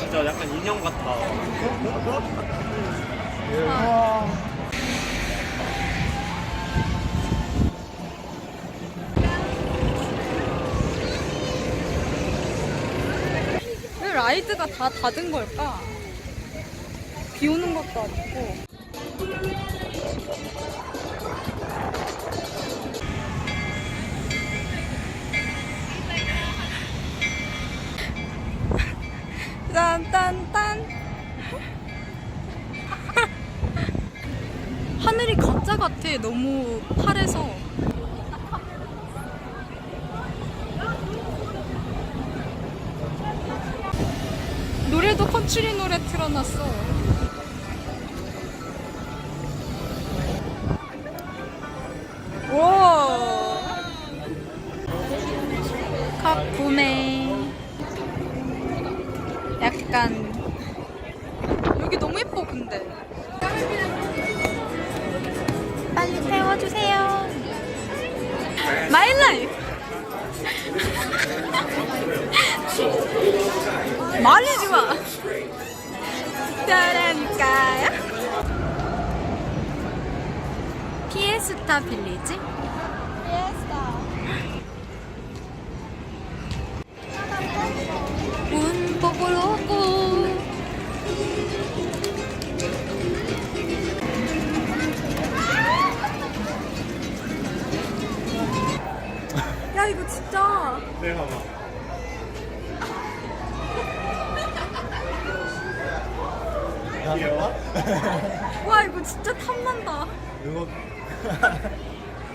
진짜 약간 인형 같아 왜 라이드가 다 닫은 걸까? 비 오는 것도 아니고. 너무 파래서. 말리지 마. 따라니까요. 피에스타 빌리지? 운 보고로 진짜 네 봐봐 귀여워? 와 이거 진짜 탐난다 이거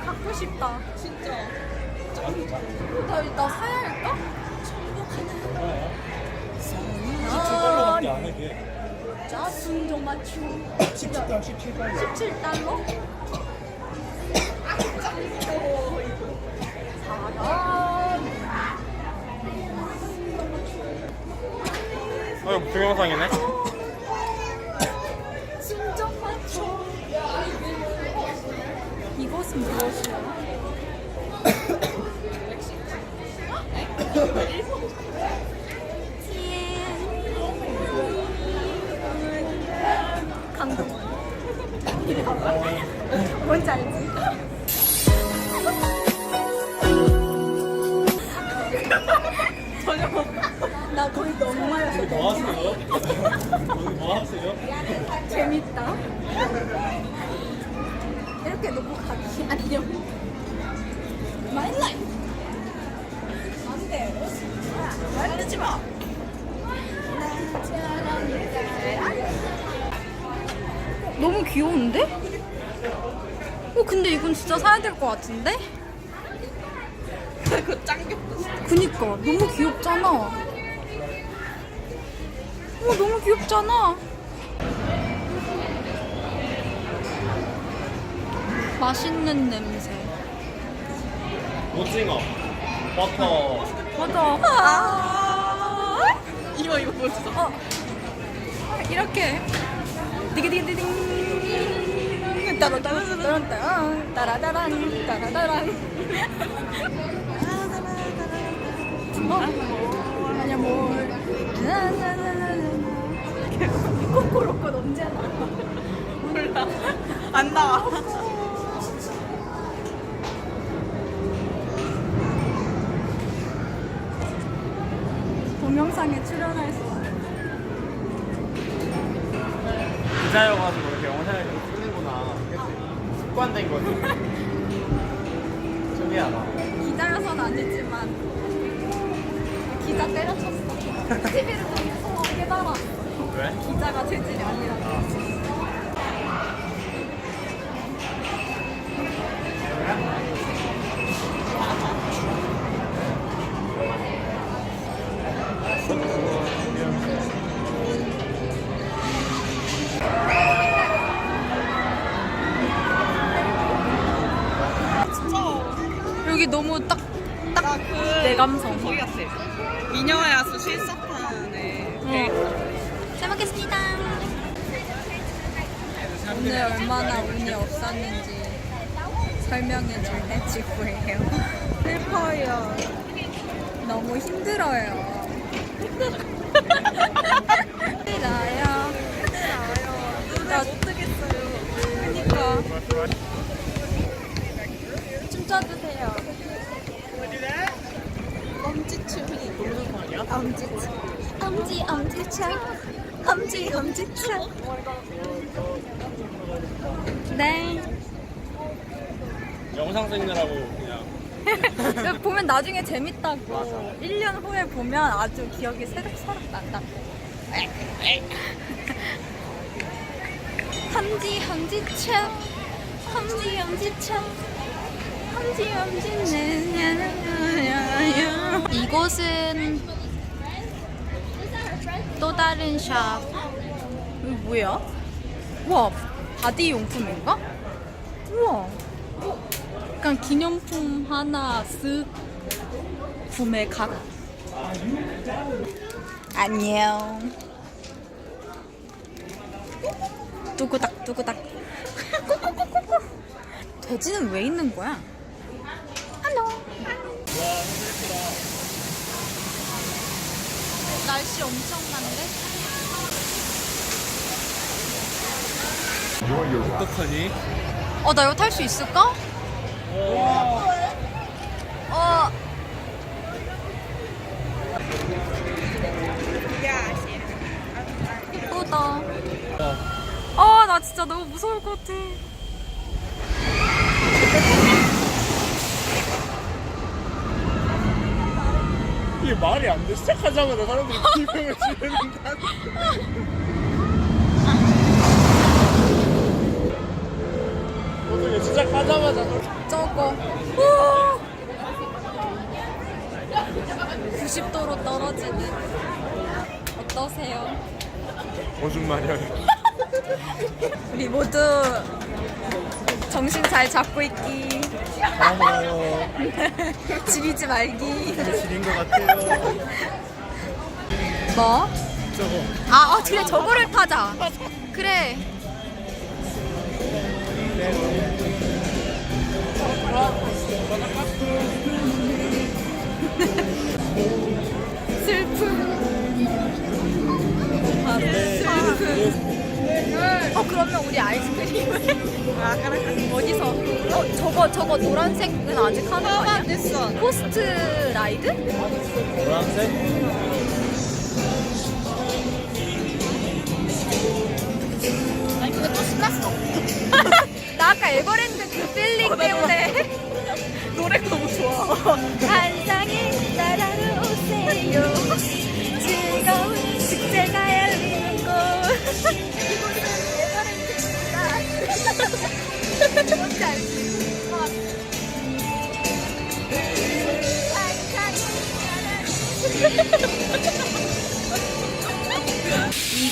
갖고 싶다 진짜 나, 나 사야 할까? 초달러밖에 안 해, 걔. 자순 좀 맞추 17달러, 17달러. 17달러? 어, 이거 동영상이네? 순정 맞춰 이것은 무엇이야? 강동원 뭔지 알지? 뭐 하세요? 여기 뭐 하세요? 재밌다. 이렇게 놓고 가기 안녕. 마이 라이프. 안 돼. 만들지 마. 너무 귀여운데? 어 근데 이건 진짜 사야 될 것 같은데? 그거 짱 귀엽다 그니까 너무 귀엽잖아 어 너무 귀엽잖아 맛있는 냄새. 오징어, 버터. 맞아. 아~ 이거 이거 보여주세요. 어. 이렇게. 디기디기디딩. 따라따라따란 따라따란 따라따란. 어? 아니야 뭘. 코코로코 언제 나와? 몰라. 안 나와. 동영상에 출연할 수 있어. 기자여가지고 이렇게 영상을 계속 찍는구나. 그치? 습관된 거지. 신기하다. 기자여서는 아니지만 기자 때려쳤어. TV를. 왜? 기자가 재질이 아니라. 여기 너무 딱 딱 내 감성. 거기 같아. 미녀야 히말라야스 실사판에 잘 먹겠습니다. 오늘 얼마나 운이 없었는지 설명해줄 때 지구예요. 슬퍼요. 너무 힘들어요. 힘들어요. 눈을 못 뜨겠어요. 그니까. 춤춰주세요. 엄지춤이? 엄지척. 엄지, 엄지척. 엄지, 엄지척. 네. 영상 찍느라고 그냥 보면 나중에 재밌다고. 1년 후에 보면 아주 기억이 새록새록 난다. 함지 함지차 함지 함지차 함지 함지는 이곳은 또 다른 샵. 이거 뭐야? 우와 바디 용품인가? 우와. 약간 기념품 하나 쓱 구매 각. 안녕. 뚜구닥 뚜구닥. 꼬꼬꼬꼬꼬 돼지는 왜 있는 거야? 안녕 날씨 엄청난데? 어떡하니? 어 나 이거 탈 수 있을까? 어 예쁘다 아나 진짜 너무 무서울 것 같아 이게 말이 안 돼. 시작하자마자 사람들이 불평을 지르는다. 어떻게 시작하자마자 저- 저거 90도로 떨어지는 어떠세요? 거짓말이야. 우리 모두 정신 잘 잡고 있기 알아요. 지리지 말기 지린 것 같아요. 뭐? 저거. 아, 어, 그래 저거를 타자 그래 슬픔 아, 슬픔 어 그러면 우리 아이스크림은 아. 어디서 어 저거 저거 노란색은 아직 하는 거 아니야? 됐어. 포스트 라이드? 노란색?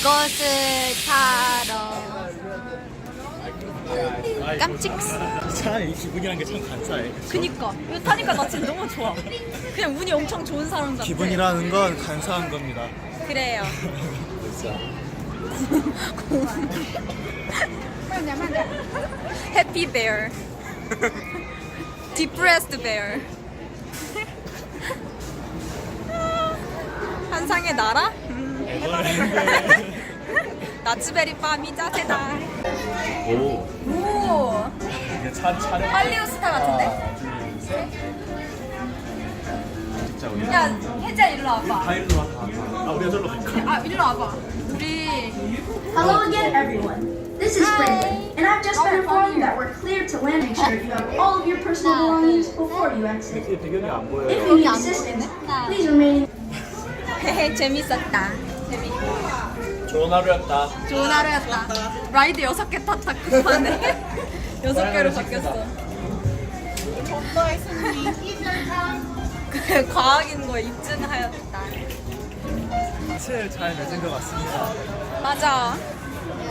이것을 타러 깜찍. 차이 기분이란 게참 간사해. 그니까. 이거 타니까 나 진짜 너무 좋아. 그냥 운이 엄청 좋은 사람 같아. 기분이라는 건 간사한 겁니다. 그래요. 해피 베어 디프레스드 베어 한상의 나라? 나츠베리 밤이 짜세다 오. 오 이게 차 차량. 할리우드 스타 같은데? 진짜 우리. 야 혜지야 일로 와봐 다 일로 와. 다. 아 우리가 절로 갈까? 아 일로 와봐 우리 Hello again, everyone. This is Hi. Brandon, and I've just been informed that we're cleared to land. Make sure you have all of your personal belongings before you exit. 이게 배경이 안 If 보여요. you need assistance, please remain. 재밌었다 좋은 하루였다. 좋은 하루였다 라이드 여섯 개 탔다 급하네 여섯 개로 바뀌었어 전도의 승리. 그 과학인 거 입증하였다 사실 잘 맺은 것 같습니다. 맞아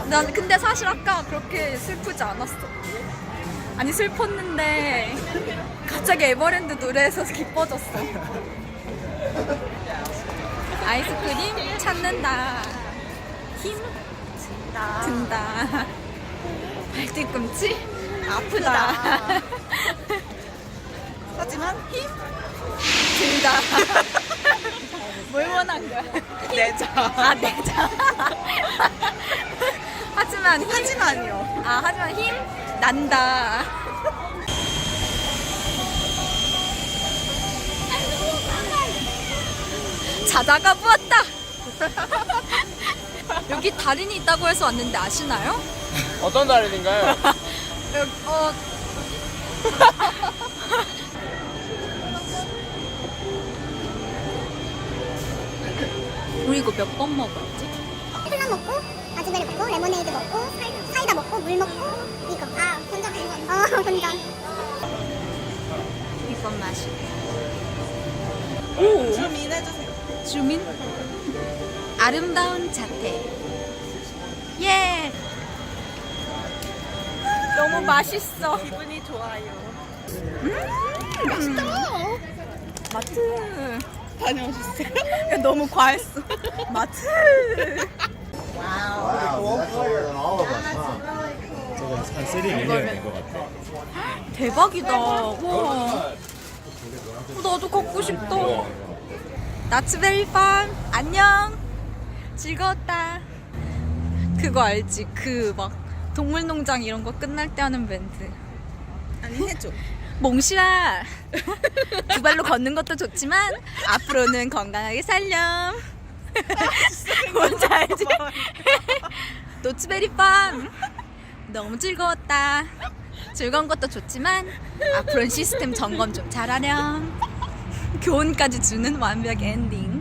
난 근데 사실 아까 그렇게 슬프지 않았어 아니 슬펐는데 갑자기 에버랜드 노래에서 기뻐졌어 아이스크림 찾는다. 힘 든다. 발뒤꿈치 아프다. 하지만 힘 든다. 뭘 원한 거야? 내자. 아, 내자. 하지만 힘. 하지만요. 아, 하지만 힘 난다. 자다가 부었다. 여기 달인이 있다고 해서 왔는데 아시나요? 어떤 달인인가요? 여기, 어. 우리 이거 몇 번 먹었지? 콜라 먹고 아즈베리 먹고 레모네이드 먹고 사이다, 먹고 물 먹고 이거 아 본전 본전 어 본전 이번 맛이. 오! 주민 해주세요. 주민 아름다운 자태. 예. 너무 맛있어. 기분이 좋아요. 맛있다. 마트. 다녀오셨어요? 야, 너무 과했어. 마트. Wow, that's older than all of us, huh? 저거 한 3, 4년 된것 같아. 대박이다. 와. 나도 갖고 싶다 나츠베리 팜 안녕 즐거웠다. 그거 알지? 그 막 동물농장 이런 거 끝날 때 하는 멘트 아니 해줘. 몽실아! 두 발로 걷는 것도 좋지만 앞으로는 건강하게 살렴. 뭔지 알지? 노츠베리팜 너무 즐거웠다. 즐거운 것도 좋지만 앞으로는 시스템 점검 좀 잘하렴. 교훈까지 주는 완벽 엔딩